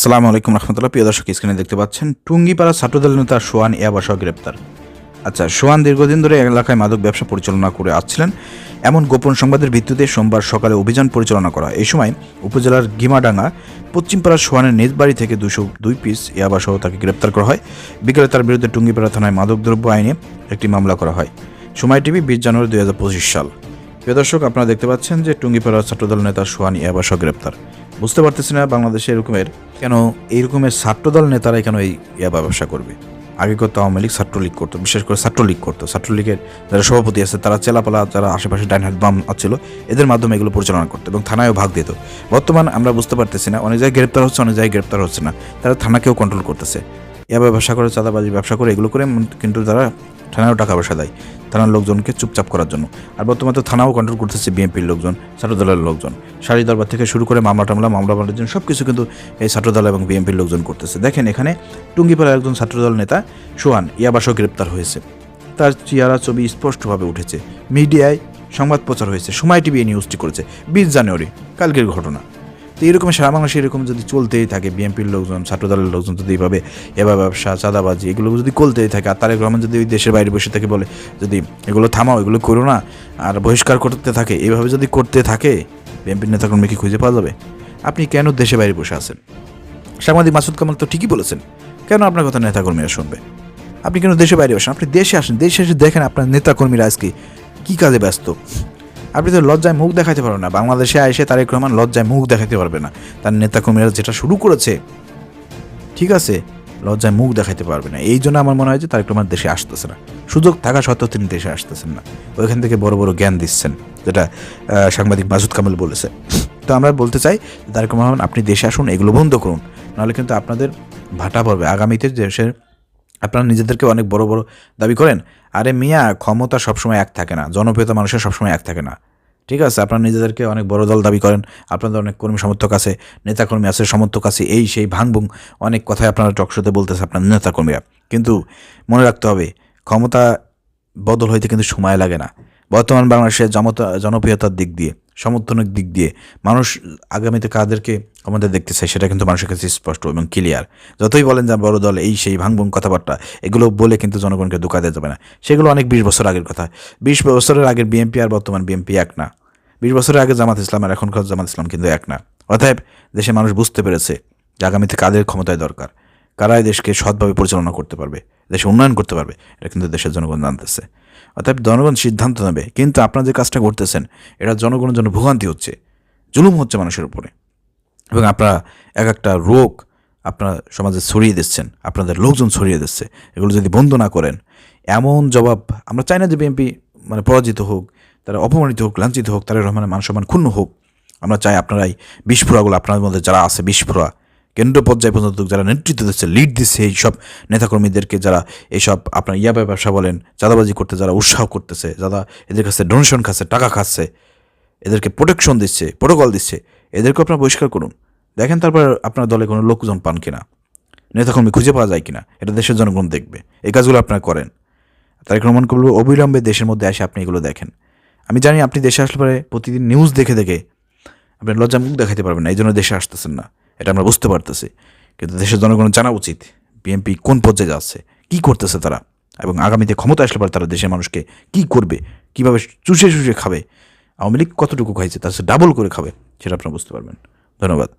আসসালামু আলাইকুম রহমতুল্লাহ। প্রিয় দর্শক, স্ক্রিনে দেখতে পাচ্ছেন টুঙ্গিপাড়া ছাত্রদল নেতা সোয়ান ইয়াবাসহ গ্রেপ্তার। আচ্ছা সোয়ান দীর্ঘদিন ধরে এলাকায় মাদক ব্যবসা পরিচালনা করে আসছিলেন। এমন গোপন সংবাদের ভিত্তিতে সোমবার সকালে অভিযান পরিচালনা করা। এই সময় উপজেলার গিমাডাঙ্গা, পশ্চিমপাড়া সোয়ানের নিজ বাড়ি থেকে দুশো দুই পিস ইয়াবাসহ তাকে গ্রেপ্তার করা হয়। বিকেলে তার বিরুদ্ধে টুঙ্গিপাড়া থানায় মাদকদ্রব্য আইনে একটি মামলা করা হয়। সময় টিভি, বিশ জানুয়ারি দুই সাল। প্রিয় দর্শক, আপনারা দেখতে পাচ্ছেন যে টুঙ্গিপাড়া ছাত্রদল নেতা সোহান ইয়াবাসহ গ্রেপ্তার। বুঝতে পারতেছি না বাংলাদেশে এরকমের কেন এই রকমের ছাত্রদল নেতারা কেন এই ইয়াবা ব্যবসা করবে? আগে করতো আওয়ামী লীগ, ছাত্রলীগ করতো, বিশেষ করে ছাত্রলীগ করতো। ছাত্রলীগের যারা সভাপতি আছে, তারা চেলাপালা, যারা আশেপাশে ডাইন হাত বাম ছিল এদের মাধ্যমে এগুলো পরিচালনা করতো এবং থানায়ও ভাগ দিত। বর্তমান আমরা বুঝতে পারতেছি না, অনেক জায়গায় গ্রেপ্তার হচ্ছে, অনেক জায়গায় গ্রেপ্তার হচ্ছে না। তারা থানাকেও কন্ট্রোল করতেছে। ইয়াবা ব্যবসা করে, চাঁদাবাজি ব্যবসা করে, এগুলো করে, কিন্তু তারা থানায়ও টাকা পয়সা দেয়। থানার লোকজনকে চুপচাপ করার জন্য। আর বর্তমানে তো থানাও কন্ট্রোল করতেছে বিএনপির লোকজন, ছাত্রদলের লোকজন। সারি দরবার থেকে শুরু করে মামলা টামলা, মামলা মামলার জন্য সব কিছু কিন্তু এই ছাত্রদল এবং বিএনপির লোকজন করতেছে। দেখেন এখানে টুঙ্গিপাড়ার একজন ছাত্রদল নেতা সোহান ইয়াবাসও গ্রেপ্তার হয়েছে। তার চেহারা ছবি স্পষ্টভাবে উঠেছে। মিডিয়ায় সংবাদ প্রচার হয়েছে। সময় টিভি নিউজটি করেছে। বিশ জানুয়ারি, কালকের ঘটনা। তো এরকম সারা বাংলাদেশে এরকম যদি চলতেই থাকে, বিএনপির লোকজন, ছাত্রদলের লোকজন যদি এইভাবে এবার ব্যবসা, চাঁদাবাজি এগুলো যদি চলতেই থাকে, আর তারেক রহমান যদি ওই দেশের বাইরে বসে থেকে বলে, যদি এগুলো থামাও, এগুলো করো না, আর বহিষ্কার করতে থাকে এইভাবে যদি করতে থাকে, বিএনপির নেতাকর্মী কি খুঁজে পাওয়া যাবে? আপনি কেন দেশে বাইরে বসে আছেন? সাংবাদিক মাসুদ কামাল তো ঠিকই বলেছেন, কেন আপনার কথা নেতাকর্মীরা শুনবে? আপনি কেন দেশে বাইরে বসেন? আপনি দেশে আসেন, দেশে এসে দেখেন আপনার নেতাকর্মীরা আজকে কী কাজে ব্যস্ত। আপনি তো লজ্জায় মুখ দেখাতে পারবেন না। বাংলাদেশে এসে তারেক রহমান লজ্জায় মুখ দেখাতে পারবে না। তার নেতাকর্মীরা যেটা শুরু করেছে, ঠিক আছে, লজ্জায় মুখ দেখাতে পারবে না। এই জন্য আমার মনে হয় যে তারেক রহমান দেশে আসতেছে না। সুযোগ থাকা সত্ত্বেও তিনি দেশে আসতেছেন না। ওইখান থেকে বড় বড় জ্ঞান দিচ্ছেন, যেটা সাংবাদিক মাসুদ কামাল বলেছে। তো আমরা বলতে চাই তারেক রহমান, আপনি দেশে আসুন, এগুলো বন্ধ করুন। নাহলে কিন্তু আপনাদের ভাটা পড়বে। আগামীতে দেশের আপনারা নিজেদেরকে অনেক বড় বড় দাবি করেন। আরে মিয়া, ক্ষমতা সবসময় এক থাকে না। জনপ্রিয়তা মানুষের সবসময় এক থাকে না। ঠিক আছে? আপনারা নিজেদেরকে অনেক বড় দল দাবি করেন। আপনাদের অনেক কর্মী সমর্থক আছে, নেতাকর্মী আছে, সমর্থক আছে, এই সেই ভাঙবুং অনেক কথাই আপনারা টকশোতে বলতেছে আপনার নেতাকর্মীরা। কিন্তু মনে রাখতে হবে, ক্ষমতা বদল হইতে কিন্তু সময় লাগে না। বর্তমান বাংলাদেশের জমতা, জনপ্রিয়তার দিক দিয়ে, সমর্থনের দিক দিয়ে মানুষ আগামীতে কাদেরকে আমাদের দেখতে চায় সেটা কিন্তু মানুষের কাছে স্পষ্ট এবং ক্লিয়ার যতই বলেন যে বড় দল, এই সেই ভাঙবুং কথাবার্তা, এগুলো বলে কিন্তু জনগণকে ধোকা দেওয়া যাবে না। সেগুলো অনেক বিশ বছর আগের কথা। বিশ বছরের আগের বিএনপি আর বর্তমান বিএনপি এক না। বিশ বছরের আগে জামাত ইসলাম আর এখনকার জামাত ইসলাম কিন্তু এক না। অতএব দেশের মানুষ বুঝতে পেরেছে যে আগামীতে কাদের ক্ষমতায় দরকার কারাই দেশকে সৎভাবে পরিচালনা করতে পারবে, দেশে উন্নয়ন করতে পারবে, এটা কিন্তু দেশের জনগণ জানতেছে। অতএব জনগণ সিদ্ধান্ত নেবে। কিন্তু আপনারা যে কাজটা করতেছেন, এটা জনগণের জন্য ভোগান্তি হচ্ছে, জুলুম হচ্ছে মানুষের উপরে। এবং আপনারা এক একটা রোগ আপনারা সমাজে ছড়িয়ে দিচ্ছেন, আপনাদের লোকজন ছড়িয়ে দিচ্ছে। এগুলো যদি বন্ধ না করেন, এমন জবাব আমরা চাই না যে বিএনপি মানে পরাজিত হোক, তারা অপমানিত হোক, লাঞ্ছিত হোক তারা রহমানের মান সম্মান ক্ষুণ্ণ হোক। আমরা চাই আপনারাই বিস্ফোরাগুলো আপনাদের মধ্যে যারা আছে, বিস্ফোরা কেন্দ্র পর্যায় পর্যন্ত যারা নেতৃত্ব দিচ্ছে লিড দিচ্ছে এই সব নেতাকর্মীদেরকে যারা এইসব আপনার ইয়াবা ব্যবসা বলেন, চাঁদাবাজি করতে, যারা উৎসাহ করতেছে, যারা এদের কাছে ডোনেশন খাচ্ছে, টাকা খাচ্ছে, এদেরকে প্রোটেকশন দিচ্ছে প্রোটোকল দিচ্ছে এদেরকে আপনারা বহিষ্কার করুন। দেখেন তারপর আপনার দলে কোনো লোকজন পান কিনা? নেতাকর্মী খুঁজে পাওয়া যায় কিনা? এটা দেশের জনগণ দেখবে। এই কাজগুলো আপনারা করেন। তারেক রহমান করব অবিলম্বে দেশের মধ্যে আসে আপনি এগুলো দেখেন। আমি জানি আপনি দেশে আসলে পরে প্রতিদিন নিউজ দেখে দেখে আপনি লজ্জা মুখ দেখাতে পারবেন না, এই জন্য দেশে আসতেছেন না। এটা আমরা বুঝতে পারতেছি। কিন্তু দেশের জনগণ জানা উচিত বিএনপি কোন পর্যায়ে যাচ্ছে, কি করতেছে তারা, এবং আগামীতে ক্ষমতা আসলে পরে তারা দেশের মানুষকে কি করবে, কীভাবে চুষে চুষে খাবে, আওয়ামী লীগ কতটুকু খাইছে, তার ডাবল করে খাবে, সেটা আপনারা বুঝতে পারবেন। ধন্যবাদ।